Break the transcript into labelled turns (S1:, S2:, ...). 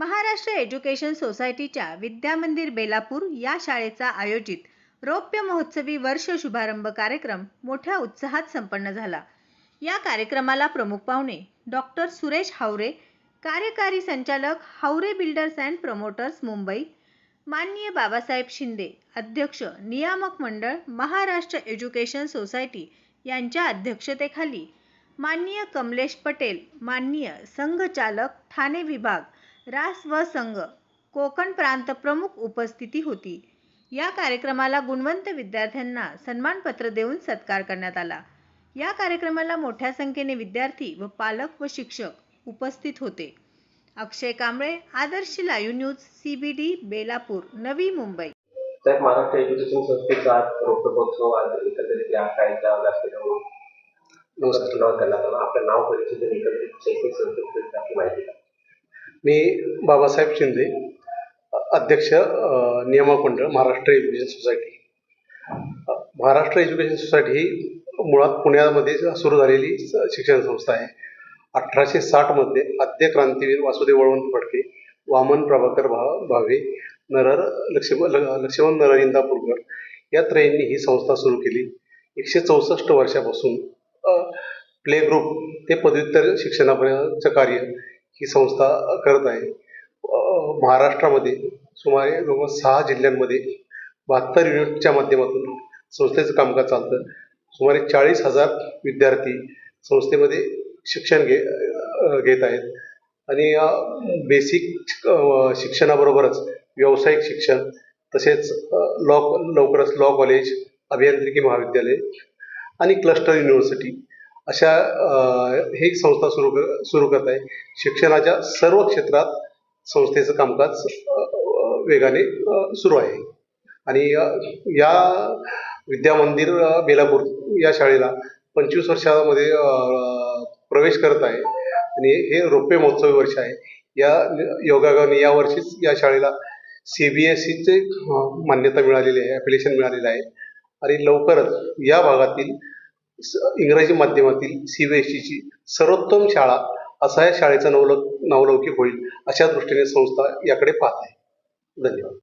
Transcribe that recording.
S1: Maharashtra education सोसायटीच्या विद्यामंदिर बेलापूर या शाळेचा आयोजित रौप्य महोत्सवी वर्ष शुभारंभ कार्यक्रम मोठ्या उत्साहात संपन्न झाला. या कार्यक्रमाला प्रमुख पाहुणे डॉक्टर सुरेश हावरे कार्यकारी संचालक Havare builders and promoters Mumbai माननीय बाबासाहेब शिंदे अध्यक्ष नियामक मंडळ महाराष्ट्र एज्युकेशन सोसायटी यांच्या अध्यक्षतेखाली माननीय कमलेश पटेल माननीय संघचालक ठाणे विभाग रास व संघ कोकण प्रांत प्रमुख उपस्थिती होती. या कार्यक्रमाला गुणवंत विद्यार्थ्यांना सन्मानपत्र देऊन सत्कार करण्यात आला. या कार्यक्रमाला मोठ्या संख्येने विद्यार्थी व पालक व शिक्षक उपस्थित होते. Akshay Kamble Adarsh live news CBD Belapur Navi Mumbai.
S2: साहेब महाराष्ट्र एज्युकेशन संस्थेचा आज आज एकत्रित या शाळेच्या व्यासपीठावर आपलं नाव परिचित एकत्रित
S3: मी बाबासाहेब शिंदे अध्यक्ष अ, नियामक मंडळ Maharashtra education society. Maharashtra education society ही मुळात पुण्यामध्ये सुरू झालेली स- शिक्षण संस्था आहे. अठराशे साठमध्ये आद्य क्रांतीवीर वासुदेव वळवंत फडके वामन प्रभाकर भा भावे नरर लक्ष्मण ल- लक्ष्मण नरहर इंदापूरकर या त्रयींनी ही संस्था सुरू केली. एकशे चौसष्ट वर्षापासून प्ले ग्रुप ते पदव्युत्तर शिक्षणापर्यंतचं कार्य ही संस्था करत आहे. महाराष्ट्रामध्ये सुमारे जवळ सहा जिल्ह्यांमध्ये बहात्तर युनिटच्या माध्यमातून संस्थेचं कामकाज चालतं. सुमारे चाळीस हजार विद्यार्थी संस्थेमध्ये शिक्षण घे घेत आहेत. आणि बेसिक शिक्षणाबरोबरच व्यावसायिक शिक्षण तसेच लॉ लवकरच लॉ कॉलेज अभियांत्रिकी महाविद्यालय आणि क्लस्टर युनिव्हर्सिटी अशा हे एक संस्था सुरू क- सुरू करत आहे. शिक्षणाच्या सर्व क्षेत्रात संस्थेचं कामकाज वेगाने सुरू आहे. आणि या विद्यामंदिर अ, बेलापूर या शाळेला पंचवीस वर्षामध्ये प्रवेश करत आहे. आणि हे रौप्य महोत्सवी वर्ष आहे. या योगागाने या वर्षीच या शाळेला सी बी एस ईचे मान्यता मिळालेली आहे ॲप्लिकेशन मिळालेलं आहे. आणि लवकरच या भागातील इंग्रजी माध्यमातील सी बी एस ईची सर्वोत्तम शाळा असा या शाळेचा नवलौक नावलौकिक होईल अशा दृष्टीने संस्था याकडे पाहत आहे. धन्यवाद.